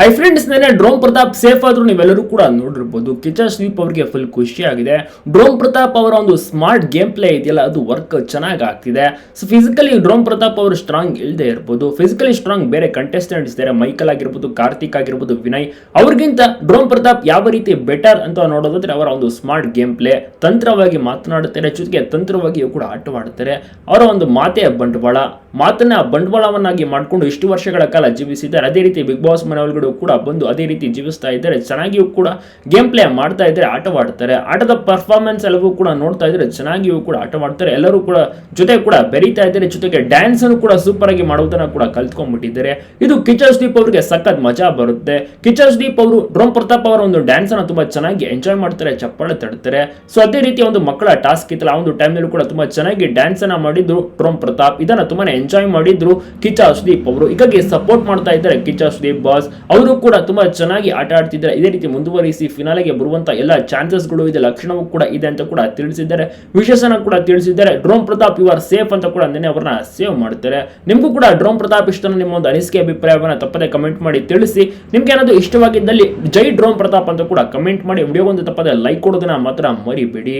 I friends ನೆನೆ drone Pratap safe ಆದ್ರೂ ನೀವೆಲ್ಲರೂ ಕೂಡ ನೋಡಿರ್ಬೋದು. ಕಿಚನ್ ಸ್ವೀಪ್ ಅವರಿಗೆ ಫುಲ್ ಖುಷಿ ಆಗಿದೆ. ಡ್ರೋನ್ ಪ್ರತಾಪ್ ಅವರ ಒಂದು ಸ್ಮಾರ್ಟ್ ಗೇಮ್ ಪ್ಲೇ ಇದೆಯಲ್ಲ, ಅದು ವರ್ಕ್ ಚೆನ್ನಾಗಿ ಆಗ್ತಿದೆ. ಸೊ ಫಿಸಿಕಲಿ ಡ್ರೋಮ್ ಪ್ರತಾಪ್ ಅವರು ಸ್ಟ್ರಾಂಗ್ ಇಲ್ಲದೆ ಇರ್ಬೋದು. ಫಿಸಿಕಲಿ ಸ್ಟ್ರಾಂಗ್ ಬೇರೆ ಕಂಟೆಸ್ಟೆಂಟ್ಸ್ ಇದ್ದಾರೆ. ಮೈಕಲ್ ಆಗಿರ್ಬೋದು, ಕಾರ್ತಿಕ್ ಆಗಿರ್ಬೋದು, ವಿನಯ್. ಅವ್ರಿಗಿಂತ ಡ್ರೋನ್ ಪ್ರತಾಪ್ ಯಾವ ರೀತಿ ಬೆಟರ್ ಅಂತ ನೋಡೋದಾದ್ರೆ ಅವರ ಒಂದು ಸ್ಮಾರ್ಟ್ ಗೇಮ್ ಪ್ಲೇ ತಂತ್ರವಾಗಿ ಮಾತನಾಡುತ್ತಾರೆ, ಜೊತೆಗೆ ತಂತ್ರವಾಗಿಯೂ ಕೂಡ ಆಟವಾಡುತ್ತಾರೆ. ಅವರ ಒಂದು ಮಾತೆಯ ಬಂಡವಾಳ. ಮಾತನ್ನ ಬಂಡವಾಳವನ್ನಾಗಿ ಮಾಡಿಕೊಂಡು ಇಷ್ಟು ವರ್ಷಗಳ ಕಾಲ ಜೀವಿಸಿದ್ದಾರೆ. ಅದೇ ರೀತಿ ಬಿಗ್ ಬಾಸ್ ಮನೆ ಒಳಗಡೆ ಕೂಡ ಬಂದು ಅದೇ ರೀತಿ ಜೀವಿಸ್ತಾ ಇದ್ದಾರೆ. ಚೆನ್ನಾಗಿಯೂ ಕೂಡ ಗೇಮ್ ಪ್ಲೇ ಮಾಡ್ತಾ ಇದ್ದಾರೆ, ಆಟವಾಡ್ತಾರೆ. ಆಟದ ಪರ್ಫಾರ್ಮೆನ್ಸ್ ಎಲ್ಲವೂ ಕೂಡ ನೋಡ್ತಾ ಇದ್ದಾರೆ. ಚೆನ್ನಾಗಿಯೂ ಕೂಡ ಆಟವಾಡ್ತಾರೆ. ಎಲ್ಲರೂ ಕೂಡ ಜೊತೆ ಕೂಡ ಬೆರೀತಾ ಇದ್ದಾರೆ. ಜೊತೆಗೆ ಡ್ಯಾನ್ಸ್ ಅನ್ನು ಕೂಡ ಸೂಪರ್ ಆಗಿ ಮಾಡೋದನ್ನ ಕೂಡ ಕಲ್ತ್ಕೊಂಡ್ಬಿಟ್ಟಿದ್ದಾರೆ. ಇದು ಕಿಚನ್ ದೀಪ್ ಅವರಿಗೆ ಸಖತ್ ಮಜಾ ಬರುತ್ತೆ. ಕಿಚನ್ ದೀಪ್ ಅವರು ಡ್ರೋನ್ ಪ್ರತಾಪ್ ಅವರ ಒಂದು ಡ್ಯಾನ್ಸ್ ಅನ್ನು ತುಂಬಾ ಚೆನ್ನಾಗಿ ಎಂಜಾಯ್ ಮಾಡ್ತಾರೆ, ಚಪ್ಪಾಳೆ ತಡ್ತಾರೆ. ಸೊ ಅದೇ ರೀತಿ ಒಂದು ಮಕ್ಕಳ ಟಾಸ್ಕ್ ಇತ್ತಲ್ಲ, ಆ ಒಂದು ಟೈಮ್ನಲ್ಲಿ ಕೂಡ ತುಂಬಾ ಚೆನ್ನಾಗಿ ಡ್ಯಾನ್ಸ್ ಅನ್ನ ಮಾಡಿದ್ರು ಡ್ರೋನ್ ಪ್ರತಾಪ್. ಇದನ್ನ ತುಂಬಾನೇ ಎಂಜಾಯ್ ಮಾಡಿದ್ರು ಕಿಚ್ಚ ಸುದೀಪ್ ಅವರು. ಹೀಗಾಗಿ ಸಪೋರ್ಟ್ ಮಾಡ್ತಾ ಇದ್ದಾರೆ ಕಿಚ್ಚ ಸುದೀಪ್ ಬಾಸ್ ಅವರು ಕೂಡ ತುಂಬಾ ಚೆನ್ನಾಗಿ ಆಟ ಆಡ್ತಿದ್ದಾರೆ. ಇದೇ ರೀತಿ ಮುಂದುವರಿಸಿ ಫಿನಾಲೆಗೆ ಬರುವಂತ ಎಲ್ಲ ಚಾನ್ಸಸ್ಗಳು ಇದೆ, ಲಕ್ಷಣವೂ ಕೂಡ ಇದೆ ಅಂತ ಕೂಡ ತಿಳಿಸಿದ್ದಾರೆ. ವಿಶೇಷನ ಕೂಡ ತಿಳಿಸಿದ್ದಾರೆ. Drone Pratap you are safe ಅಂತ ಕೂಡ ನಿನ್ನೆ ಅವರನ್ನ ಸೇವ್ ಮಾಡ್ತಾರೆ. ನಿಮಗೂ ಕೂಡ ಡ್ರೋನ್ ಪ್ರತಾಪ್ ಇಷ್ಟನ ನಿಮ್ಮ ಒಂದು ಅನಿಸಿಕೆ, ಅಭಿಪ್ರಾಯವನ್ನು ತಪ್ಪದೆ ಕಮೆಂಟ್ ಮಾಡಿ ತಿಳಿಸಿ. ನಿಮ್ಗೆ ಏನಾದರೂ ಇಷ್ಟವಾಗಿದ್ದಲ್ಲಿ ಜೈ ಡ್ರೋನ್ ಪ್ರತಾಪ್ ಅಂತ ಕೂಡ ಕಮೆಂಟ್ ಮಾಡಿ. ವಿಡಿಯೋ ಒಂದು ತಪ್ಪದೆ ಲೈಕ್ ಕೊಡೋದನ್ನ ಮಾತ್ರ ಮರಿಬೇಡಿ.